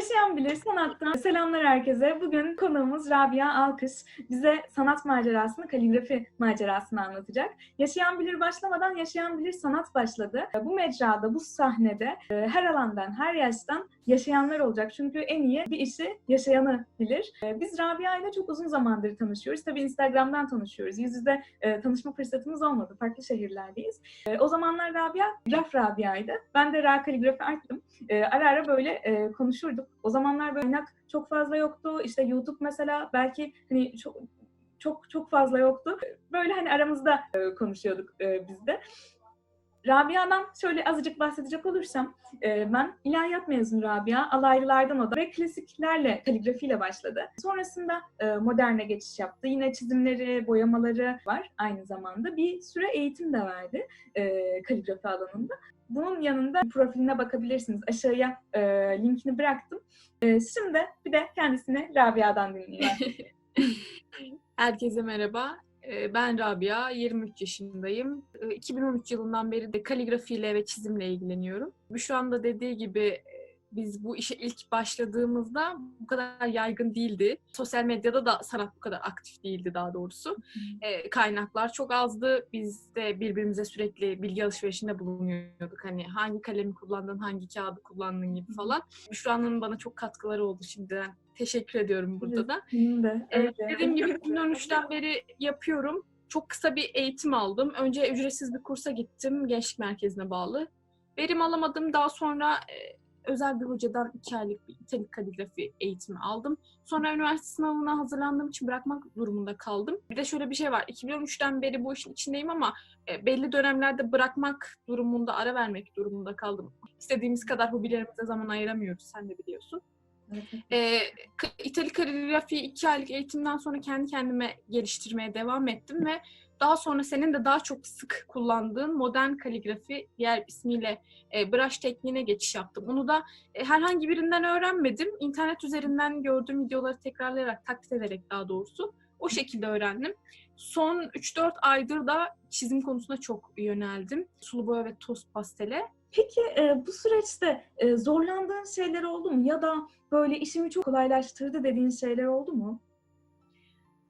Yaşayan Bilir Sanat'tan selamlar herkese. Bugün konuğumuz Rabia Alkış. Bize sanat macerasını, kaligrafi macerasını anlatacak. Yaşayan Bilir başlamadan Yaşayan Bilir Sanat başladı. Bu mecrada, bu sahnede e, her alandan, her yaştan yaşayanlar olacak. Çünkü en iyi bir işi yaşayanı bilir. E, Biz Rabia ile çok uzun zamandır tanışıyoruz. Tabii Instagram'dan tanışıyoruz. Yüz yüze e, tanışma fırsatımız olmadı. Farklı şehirlerdeyiz. O zamanlar Rabia, Graf Rabia'ydı. Ben de Ra Kaligrafi arttım. Ara ara böyle konuşurduk. O zamanlar böyle kaynak çok fazla yoktu. İşte YouTube mesela belki hani çok çok çok fazla yoktu. Böyle hani aramızda konuşuyorduk biz de. Rabia'dan şöyle azıcık bahsedecek olursam, e, ben ilahiyat mezunu Rabia, alaylılardan o da ve klasiklerle, kaligrafiyle başladı. Sonrasında e, moderne geçiş yaptı. Yine çizimleri, boyamaları var aynı zamanda. Bir süre eğitim de verdi e, kaligrafi alanında. Bunun yanında profiline bakabilirsiniz. Aşağıya linkini bıraktım. Şimdi bir de kendisini Rabia'dan dinleyelim. Herkese merhaba. Ee, Ben Rabia, 23 yaşındayım. Ee, 2013 yılından beri de kaligrafiyle ve çizimle ilgileniyorum. Şu anda dediği gibi biz bu işe ilk başladığımızda bu kadar yaygın değildi. Sosyal medyada da sanat bu kadar aktif değildi daha doğrusu. Ee, Kaynaklar çok azdı. Biz de birbirimize sürekli bilgi alışverişinde bulunuyorduk. Hani hangi kalemi kullandın, hangi kağıdı kullandın gibi falan. Büşra'nın bana çok katkıları oldu şimdiden. Teşekkür ediyorum burada da. De. Evet, öyle. dediğim gibi 2013'ten beri yapıyorum. Çok kısa bir eğitim aldım. Önce ücretsiz bir kursa gittim. Gençlik merkezine bağlı. Verim alamadım. Daha sonra e, özel bir hocadan iki aylık bir italik kaligrafi eğitimi aldım. Sonra üniversite sınavına hazırlandığım için bırakmak durumunda kaldım. Bir de şöyle bir şey var. 2013'ten beri bu işin içindeyim ama e, belli dönemlerde bırakmak durumunda, ara vermek durumunda kaldım. İstediğimiz kadar hobilerimize zaman ayıramıyoruz. Sen de biliyorsun. Evet. K- İtali kaligrafi iki aylık eğitimden sonra kendi kendime geliştirmeye devam ettim ve daha sonra senin de daha çok sık kullandığın modern kaligrafi diğer ismiyle e, brush tekniğine geçiş yaptım. Bunu da e, herhangi birinden öğrenmedim. İnternet üzerinden gördüğüm videoları tekrarlayarak, taklit ederek daha doğrusu o şekilde öğrendim. Son 3-4 aydır da çizim konusuna çok yöneldim. Sulu boya ve toz pastele. Peki e, bu süreçte e, zorlandığın şeyler oldu mu? Ya da böyle işimi çok kolaylaştırdı dediğin şeyler oldu mu?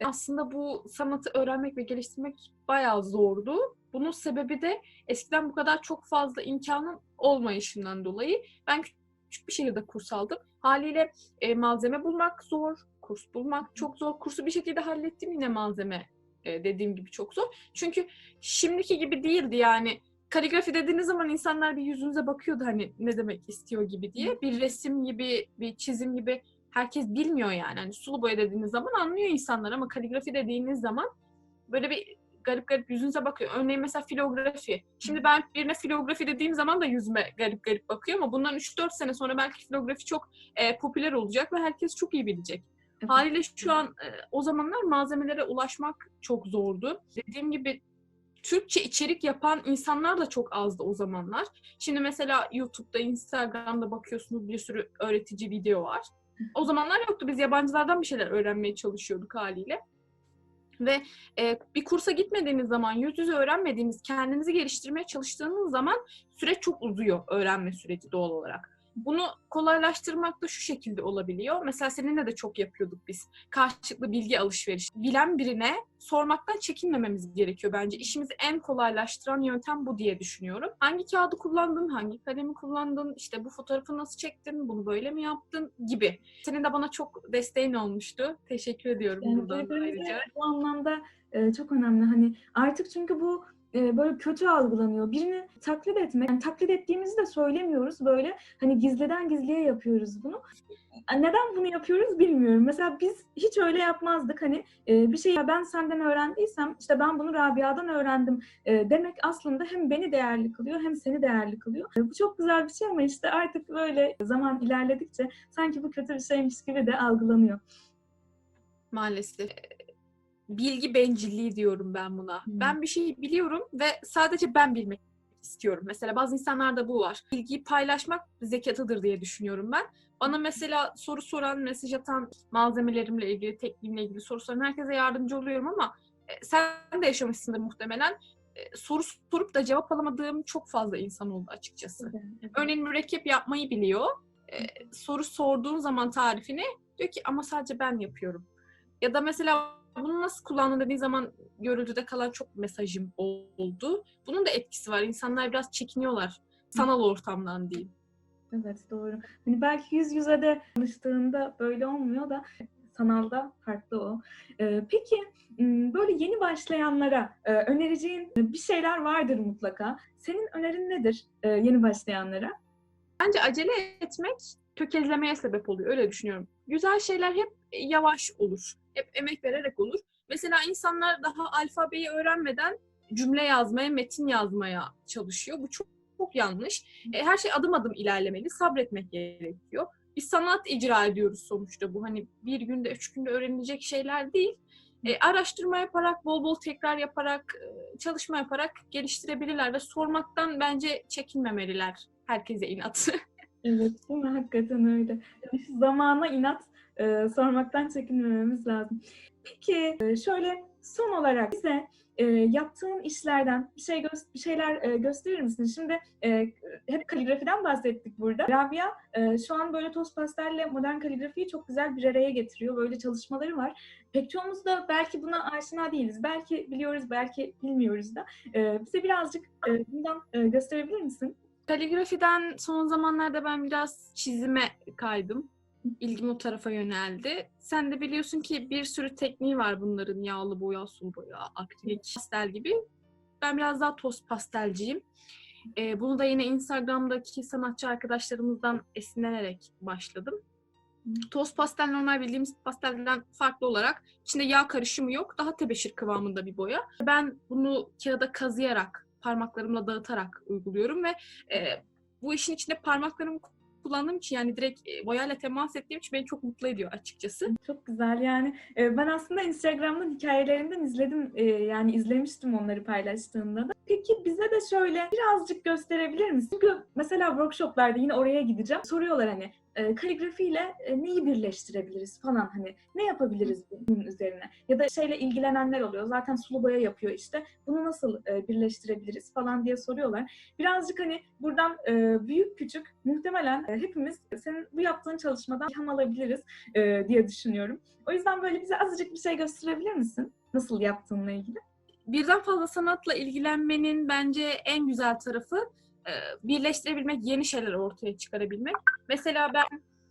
aslında bu sanatı öğrenmek ve geliştirmek bayağı zordu. Bunun sebebi de eskiden bu kadar çok fazla imkanın olmayışından dolayı. Ben küçük bir şehirde kurs aldım. Haliyle e, malzeme bulmak zor, kurs bulmak çok zor. Kursu bir şekilde hallettim yine malzeme e, dediğim gibi çok zor. Çünkü şimdiki gibi değildi yani. Kaligrafi dediğiniz zaman insanlar bir yüzünüze bakıyordu hani ne demek istiyor gibi diye. Bir resim gibi, bir çizim gibi herkes bilmiyor yani. Hani sulu boya dediğiniz zaman anlıyor insanlar ama kaligrafi dediğiniz zaman böyle bir garip garip yüzünüze bakıyor. Örneğin mesela filografi. Şimdi ben birine filografi dediğim zaman da yüzüme garip garip bakıyor ama bundan 3-4 sene sonra belki filografi çok e, popüler olacak ve herkes çok iyi bilecek. Evet. Haliyle şu an e, o zamanlar malzemelere ulaşmak çok zordu. Dediğim gibi Türkçe içerik yapan insanlar da çok azdı o zamanlar. Şimdi mesela YouTube'da, Instagram'da bakıyorsunuz bir sürü öğretici video var. O zamanlar yoktu. Biz yabancılardan bir şeyler öğrenmeye çalışıyorduk haliyle. Ve e, bir kursa gitmediğiniz zaman, yüz yüze öğrenmediğiniz, kendinizi geliştirmeye çalıştığınız zaman süreç çok uzuyor öğrenme süreci doğal olarak. Bunu kolaylaştırmak da şu şekilde olabiliyor. Mesela seninle de çok yapıyorduk biz. Karşılıklı bilgi alışverişi. Bilen birine sormaktan çekinmememiz gerekiyor bence. İşimizi en kolaylaştıran yöntem bu diye düşünüyorum. Hangi kağıdı kullandın, hangi kalemi kullandın, işte bu fotoğrafı nasıl çektin, bunu böyle mi yaptın gibi. Senin de bana çok desteğin olmuştu. Teşekkür ediyorum Yani buradan ayrıca. bu anlamda çok önemli. Hani artık çünkü bu e, böyle kötü algılanıyor. Birini taklit etmek, yani taklit ettiğimizi de söylemiyoruz. Böyle hani gizliden gizliye yapıyoruz bunu. Neden bunu yapıyoruz bilmiyorum. Mesela biz hiç öyle yapmazdık. Hani e, bir şeyi ben senden öğrendiysem, işte ben bunu Rabia'dan öğrendim e, demek aslında hem beni değerli kılıyor hem seni değerli kılıyor. Bu çok güzel bir şey ama işte artık böyle zaman ilerledikçe sanki bu kötü bir şeymiş gibi de algılanıyor. Maalesef. Bilgi bencilliği diyorum ben buna. Hmm. Ben bir şeyi biliyorum ve sadece ben bilmek istiyorum. Mesela bazı insanlarda bu var. Bilgiyi paylaşmak zekatıdır diye düşünüyorum ben. Bana mesela soru soran, mesaj atan, malzemelerimle ilgili, tekniğimle ilgili soru soran herkese yardımcı oluyorum ama e, sen de yaşamışsındır muhtemelen. E, soru sorup da cevap alamadığım çok fazla insan oldu açıkçası. Örneğin mürekkep yapmayı biliyor. e, soru sorduğun zaman tarifini diyor ki ama sadece ben yapıyorum. Ya da mesela bunu nasıl kullandın dediğin zaman görüntüde kalan çok mesajım oldu. Bunun da etkisi var. İnsanlar biraz çekiniyorlar. Sanal ortamdan diyeyim. Evet doğru. Hani belki yüz yüze de tanıştığında böyle olmuyor da sanalda farklı o. Ee, peki böyle yeni başlayanlara e, önereceğin bir şeyler vardır mutlaka. Senin önerin nedir e, yeni başlayanlara? Bence acele etmek tökezlemeye sebep oluyor. Öyle düşünüyorum. Güzel şeyler hep yavaş olur. Hep emek vererek olur. Mesela insanlar daha alfabeyi öğrenmeden cümle yazmaya, metin yazmaya çalışıyor. Bu çok, çok yanlış. E, Her şey adım adım ilerlemeli. Sabretmek gerekiyor. Bir sanat icra ediyoruz sonuçta bu. Hani bir günde, üç günde öğrenilecek şeyler değil. E, araştırma yaparak, bol bol tekrar yaparak, e, çalışma yaparak geliştirebilirler ve sormaktan bence çekinmemeliler herkese inat. Evet değil mi? Hakikaten öyle. Yani zamana inat e, sormaktan çekinmememiz lazım. Peki e, şöyle son olarak bize e, yaptığın işlerden bir şey bir şeyler e, gösterir misin? Şimdi e, hep kaligrafiden bahsettik burada. Rabia e, şu an böyle toz pastelle modern kaligrafiyi çok güzel bir araya getiriyor. Böyle çalışmaları var. Pek çoğumuz da belki buna aşina değiliz. Belki biliyoruz, belki bilmiyoruz da. E, bize birazcık e, bundan e, gösterebilir misin? Kaligrafiden son zamanlarda ben biraz çizime kaydım. İlgim o tarafa yöneldi. Sen de biliyorsun ki bir sürü tekniği var bunların. Yağlı boya, sulu boya, akrilik, pastel gibi. Ben biraz daha toz pastelciyim. Ee, bunu da yine Instagram'daki sanatçı arkadaşlarımızdan esinlenerek başladım. Toz pastel normal bildiğimiz pastelden farklı olarak içinde yağ karışımı yok. Daha tebeşir kıvamında bir boya. Ben bunu kağıda kazıyarak, parmaklarımla dağıtarak uyguluyorum ve e, bu işin içinde parmaklarımı kullandığım için yani direkt e, boyayla temas ettiğim için beni çok mutlu ediyor açıkçası. Çok güzel yani e, ben aslında Instagram'dan hikayelerinden izledim e, yani izlemiştim onları paylaştığında da. Peki bize de şöyle birazcık gösterebilir misin? Çünkü mesela workshoplarda yine oraya gideceğim. Soruyorlar hani e, kaligrafiyle e, neyi birleştirebiliriz falan hani ne yapabiliriz bunun üzerine? Ya da şeyle ilgilenenler oluyor. Zaten sulu boya yapıyor işte. Bunu nasıl e, birleştirebiliriz falan diye soruyorlar. Birazcık hani buradan e, büyük küçük muhtemelen e, hepimiz senin bu yaptığın çalışmadan ilham alabiliriz e, diye düşünüyorum. O yüzden böyle bize azıcık bir şey gösterebilir misin? Nasıl yaptığınla ilgili? Birden fazla sanatla ilgilenmenin bence en güzel tarafı e, birleştirebilmek, yeni şeyler ortaya çıkarabilmek. Mesela ben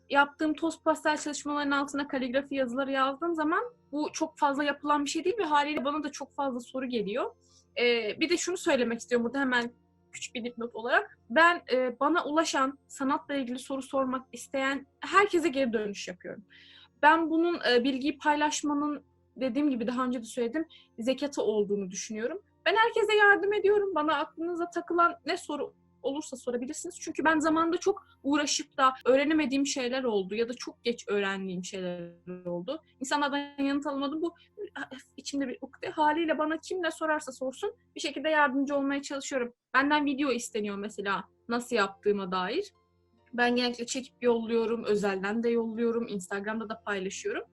yaptığım toz pastel çalışmalarının altına kaligrafi yazıları yazdığım zaman bu çok fazla yapılan bir şey değil ve haliyle bana da çok fazla soru geliyor. E, bir de şunu söylemek istiyorum burada hemen küçük bir dipnot olarak. Ben e, bana ulaşan, sanatla ilgili soru sormak isteyen herkese geri dönüş yapıyorum. Ben bunun bilgiyi paylaşmanın dediğim gibi daha önce de söyledim zekatı olduğunu düşünüyorum. Ben herkese yardım ediyorum. Bana aklınıza takılan ne soru olursa sorabilirsiniz. Çünkü ben zamanında çok uğraşıp da öğrenemediğim şeyler oldu ya da çok geç öğrendiğim şeyler oldu. İnsanlardan yanıt alamadım. Bu içimde bir ukde. Haliyle bana kim ne sorarsa sorsun bir şekilde yardımcı olmaya çalışıyorum. Benden video isteniyor mesela nasıl yaptığıma dair. Ben genellikle çekip yolluyorum, özelden de yolluyorum, Instagram'da da paylaşıyorum.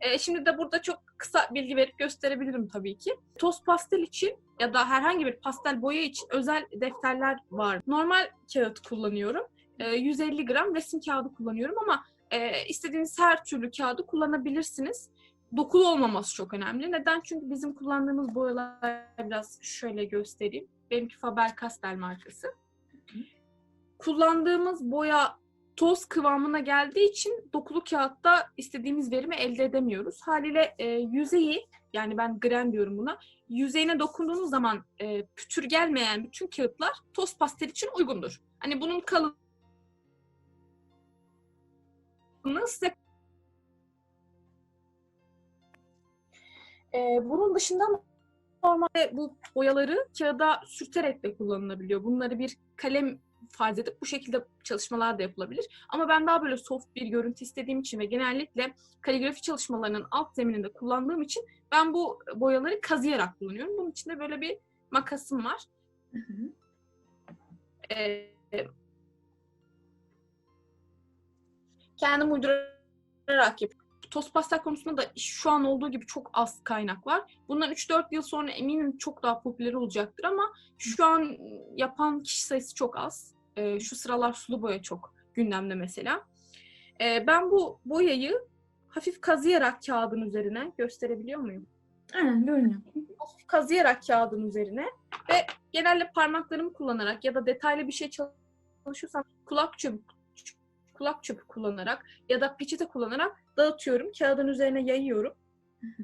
E, şimdi de burada çok kısa bilgi verip gösterebilirim tabii ki. Toz pastel için ya da herhangi bir pastel boya için özel defterler var. Normal kağıt kullanıyorum. E, 150 gram resim kağıdı kullanıyorum ama e, istediğiniz her türlü kağıdı kullanabilirsiniz. Dokulu olmaması çok önemli. Neden? Çünkü bizim kullandığımız boyalar biraz şöyle göstereyim. Benimki Faber-Castell markası. Kullandığımız boya toz kıvamına geldiği için dokulu kağıtta istediğimiz verimi elde edemiyoruz. Haliyle e, yüzeyi yani ben gram diyorum buna. Yüzeyine dokunduğunuz zaman e, pütür gelmeyen bütün kağıtlar toz pastel için uygundur. Hani bunun kalınlığı size e, bunun dışında normalde bu boyaları kağıda sürterek de kullanılabiliyor. Bunları bir kalem farz edip bu şekilde çalışmalar da yapılabilir. Ama ben daha böyle soft bir görüntü istediğim için ve genellikle kaligrafi çalışmalarının alt zemininde kullandığım için ben bu boyaları kazıyarak kullanıyorum. Bunun için de böyle bir makasım var. Hı hı. Ee, kendim uydurarak yapıyorum. Toz pastel konusunda da şu an olduğu gibi çok az kaynak var. Bundan 3-4 yıl sonra eminim çok daha popüler olacaktır ama şu an yapan kişi sayısı çok az. Ee, şu sıralar sulu boya çok gündemde mesela. Ee, ben bu boyayı hafif kazıyarak kağıdın üzerine gösterebiliyor muyum? Aynen görünüyor. hafif kazıyarak kağıdın üzerine ve genelde parmaklarımı kullanarak ya da detaylı bir şey çalışıyorsam kulak çöpü kulak çöpü kullanarak ya da peçete kullanarak dağıtıyorum. Kağıdın üzerine yayıyorum. Hı hı.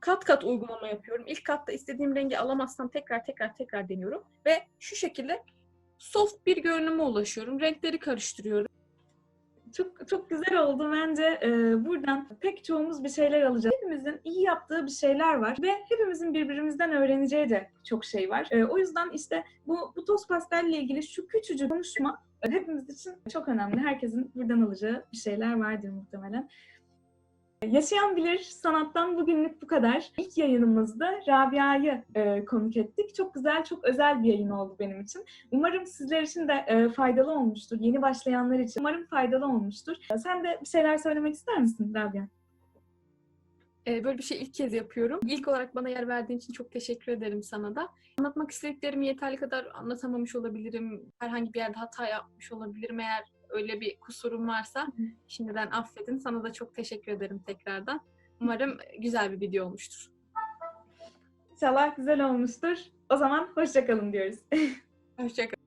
Kat kat uygulama yapıyorum. İlk katta istediğim rengi alamazsam tekrar tekrar tekrar deniyorum ve şu şekilde soft bir görünüme ulaşıyorum. Renkleri karıştırıyorum. Çok çok güzel oldu bence. Ee, buradan pek çoğumuz bir şeyler alacağız. Hepimizin iyi yaptığı bir şeyler var ve hepimizin birbirimizden öğreneceği de çok şey var. Ee, o yüzden işte bu bu toz pastelle ilgili şu küçücük konuşma hepimiz için çok önemli. Herkesin buradan alacağı bir şeyler vardır muhtemelen. Yaşayan Bilir Sanat'tan bugünlük bu kadar. İlk yayınımızda Rabia'yı e, konuk ettik. Çok güzel, çok özel bir yayın oldu benim için. Umarım sizler için de e, faydalı olmuştur. Yeni başlayanlar için. Umarım faydalı olmuştur. Sen de bir şeyler söylemek ister misin Rabia? Ee, Böyle bir şey ilk kez yapıyorum. İlk olarak bana yer verdiğin için çok teşekkür ederim sana da. Anlatmak istediklerimi yeterli kadar anlatamamış olabilirim. Herhangi bir yerde hata yapmış olabilirim. Eğer öyle bir kusurum varsa şimdiden affedin. Sana da çok teşekkür ederim tekrardan. Umarım güzel bir video olmuştur. İnşallah güzel olmuştur. O zaman hoşçakalın diyoruz. Hoşçakalın.